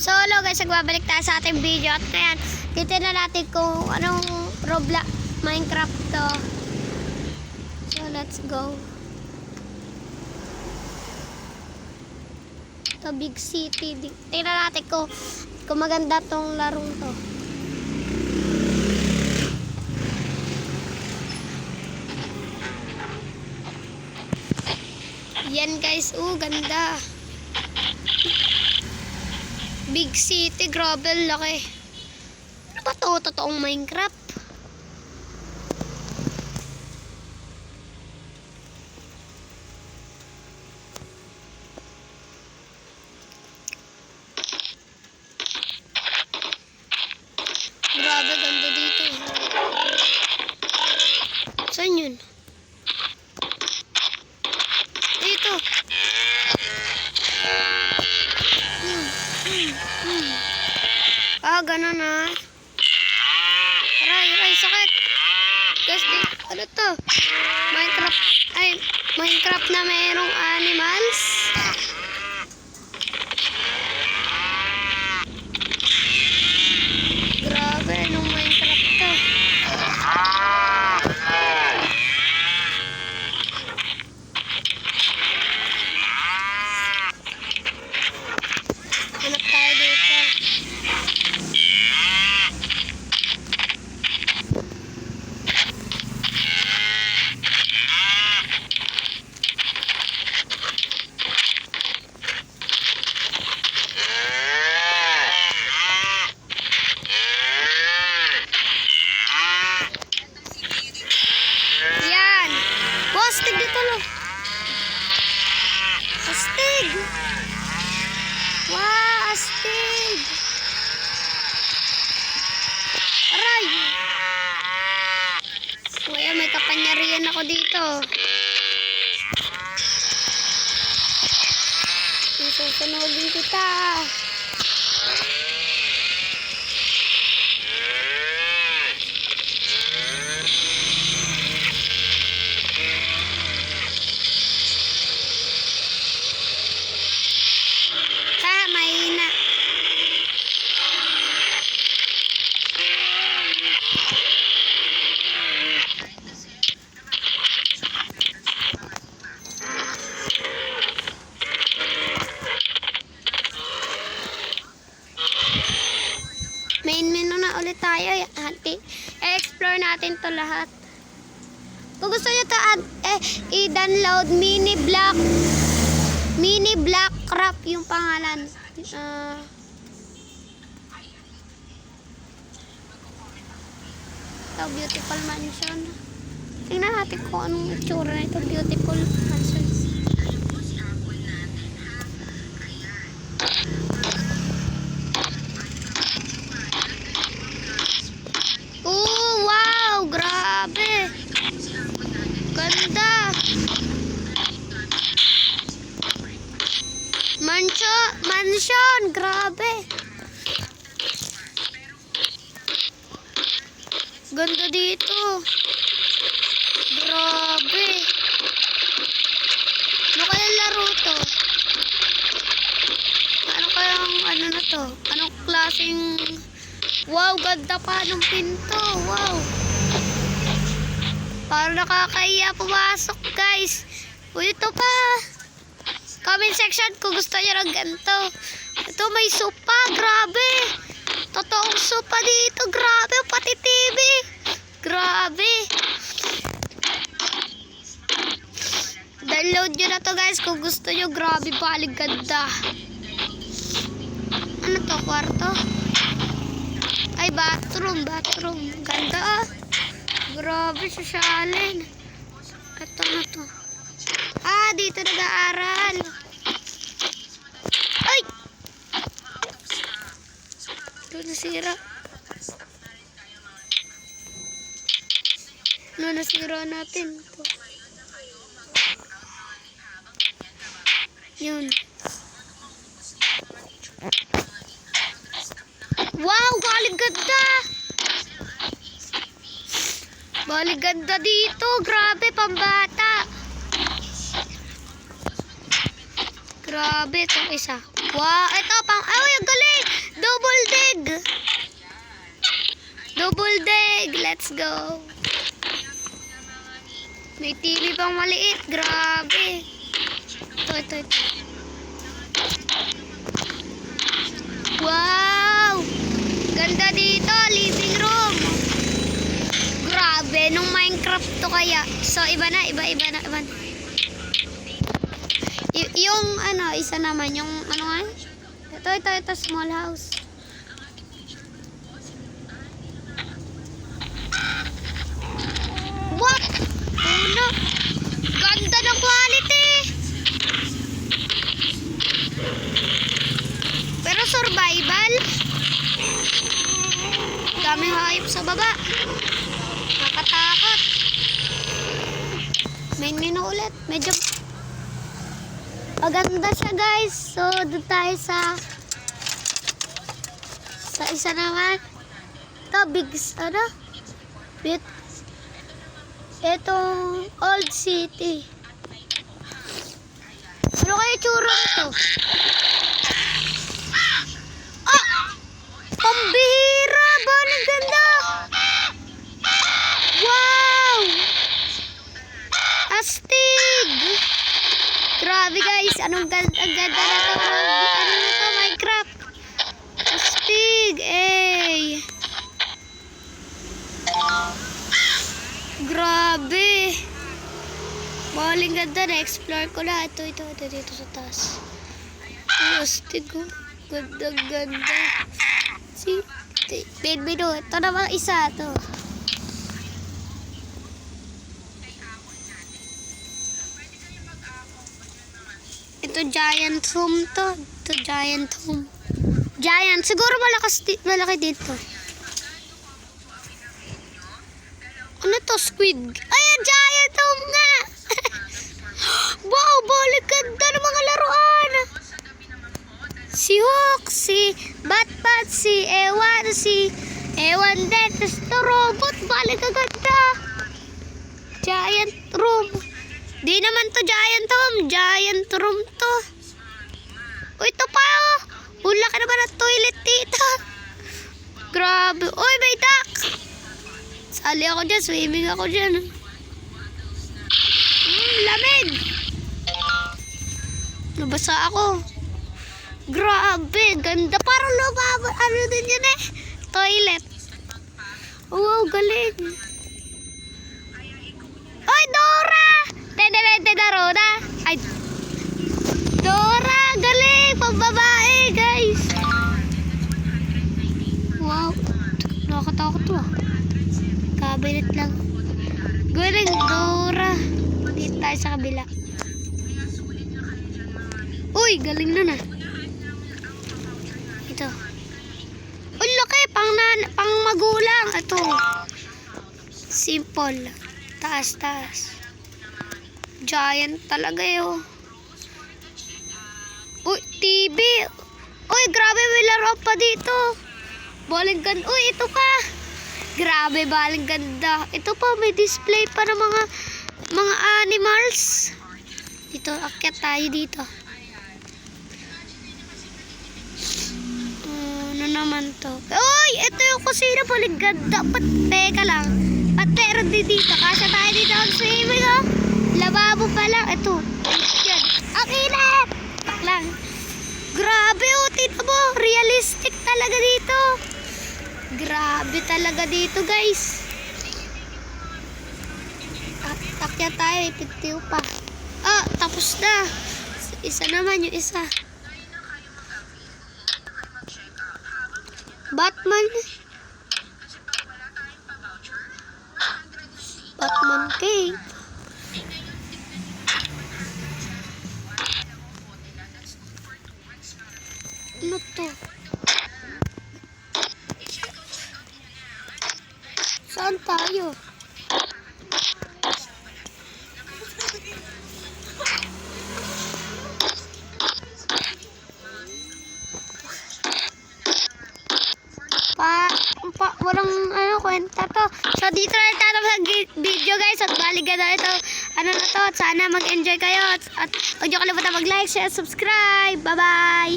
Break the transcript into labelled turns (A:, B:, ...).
A: So, hello guys, nagbabalik tayo sa ating video. At ngayon, titignan natin kung anong Roblox Minecraft to. So, let's go. To big city. Tingnan natin kung, kung maganda tong larong to. Yan guys, oh ganda. Big city, grabe, laki. Ano ba to? Totoong Minecraft? Grabe, ganda dito. Saan yun? Dito. Hmm, hmm, hmm. Ah, ganun ah. Aray, aray, sakit. Guys, di, ano to? Minecraft, ay, Minecraft na mayroong animals? Grabe, anong Minecraft to? Hanap tayo dito. Yan. Wow, astig. Wow, astig. Aray. Kuya, may kapanyarihan ako dito. Susunodin kita. Ha, mahina. Main menu na ulit tayo. Hati. explore natin to lahat. Kung gusto nyo to, eh, i-download mini block Mini Black Crop yung pangalan. Ah. ito, Beautiful Mansion. Tingnan natin kung anong itsura na ito. Beautiful Mansion. Oh, wow! Grabe! Ganda! Mansion! Grabe! Ganda dito. Grabe. Ano kaya laro to? Ano kayang ano na to? Anong klaseng... Wow, ganda pa ng pinto. Wow. Parang nakakaiya pumasok, guys. Uy, ito pa. Comment section kung gusto niyo ng ganito. Ito may sopa, grabe. Totoong sopa dito, grabe. Pati TV. Grabe. Download nyo na to guys kung gusto nyo. Grabe, balig ganda. Ano to, kwarto? Ay, bathroom, bathroom. Ganda ah. Grabe, sosyalin. Ito na to. Ah, dito nag-aaral. Ay! Ito nasira. Ano nasira natin? Ito. Yun. Wow, galing ganda! Bali ganda dito. Grabe, pambata. Grabe, itong isa. Wow, ito pang... Ay, ang galing! Double dig! Double dig! Let's go! May TV pang maliit. Grabe! Ito, ito, ito. Wow! Ganda dito, living room. Grabe, nung Minecraft to kaya. So, iba na, iba, iba na, iba na. Y- yung, ano, isa naman, yung, ano nga? Ito, ito, ito, small house. What? Ano? Ganda ng quality. Pero survival. Daming hayop sa baba. Nakatakot. May nino ulit. Medyo maganda siya guys. So, doon tayo sa sa isa naman. Ito, big, ano? Bit, itong old city. Ano kaya tsura nito? Ah! Pambihira! Ba, ang ganda! Wow! Astig! Grabe guys, anong ganda, ang ganda na to. Ano na to, Minecraft? Astig, eh. Grabe. Maling ganda na. Explore ko na. Ito, ito, ito, dito sa taas. Astig ko. Ganda, ganda. Si, Benbino. Ito naman isa. Ito. Ito giant room to. Ito giant room. Giant. Siguro malakas di, malaki dito. Ano to? Squid? Ayan, giant room nga! wow, balik ganda ng mga laruan! Si Hook, si Batbat, si Ewan, si Ewan din. Tapos robot, balik ganda. Giant room. Di naman to giant room, giant room to. Uy, ito pa oh. Ang laki naman ng toilet dito. Grabe. Uy, may duck. Sali ako dyan, swimming ako dyan. Mm, lamig. Nabasa ako. Grabe, ganda. Parang lumaba. Ano din yun eh? Toilet. Wow, galing. Ay, Dora! Tede-tede Dora. Ay, Dora, galing. Pambabae, guys. Wow. Nakakatakot to ah. Cabinet lang. Galing, Dora. Dito tayo sa kabila. Uy, galing nun ah. Ito. Uy, laki. Pang, nan pang magulang. Ito. Simple. Taas, taas. Giant talaga yun. Uy, TV. Uy, grabe. May laro pa dito. Baling ganda. Uy, ito pa. Grabe, baling ganda. Ito pa, may display pa ng mga mga animals. Dito, akyat tayo dito. Ano naman to? Uy, ito yung kusina baling ganda. Pat, teka lang. At meron din dito. Kasya tayo dito mag-swimming, oh. Lababo pa lang. Ito. Yan. Ang! Tak lang. Grabe, oh. Tito mo. Realistic talaga dito. Grabe talaga dito, guys. Ak akya tayo, ipitiw pa. Ah, tapos na. Isa naman yung isa. Batman. Batman cave. Kwenta to. So, dito na tatapos ang video guys. At balikan na ito. Ano na to. Sana mag-enjoy kayo. At, at huwag niyo kalimutan mag-like, share, subscribe. Bye-bye!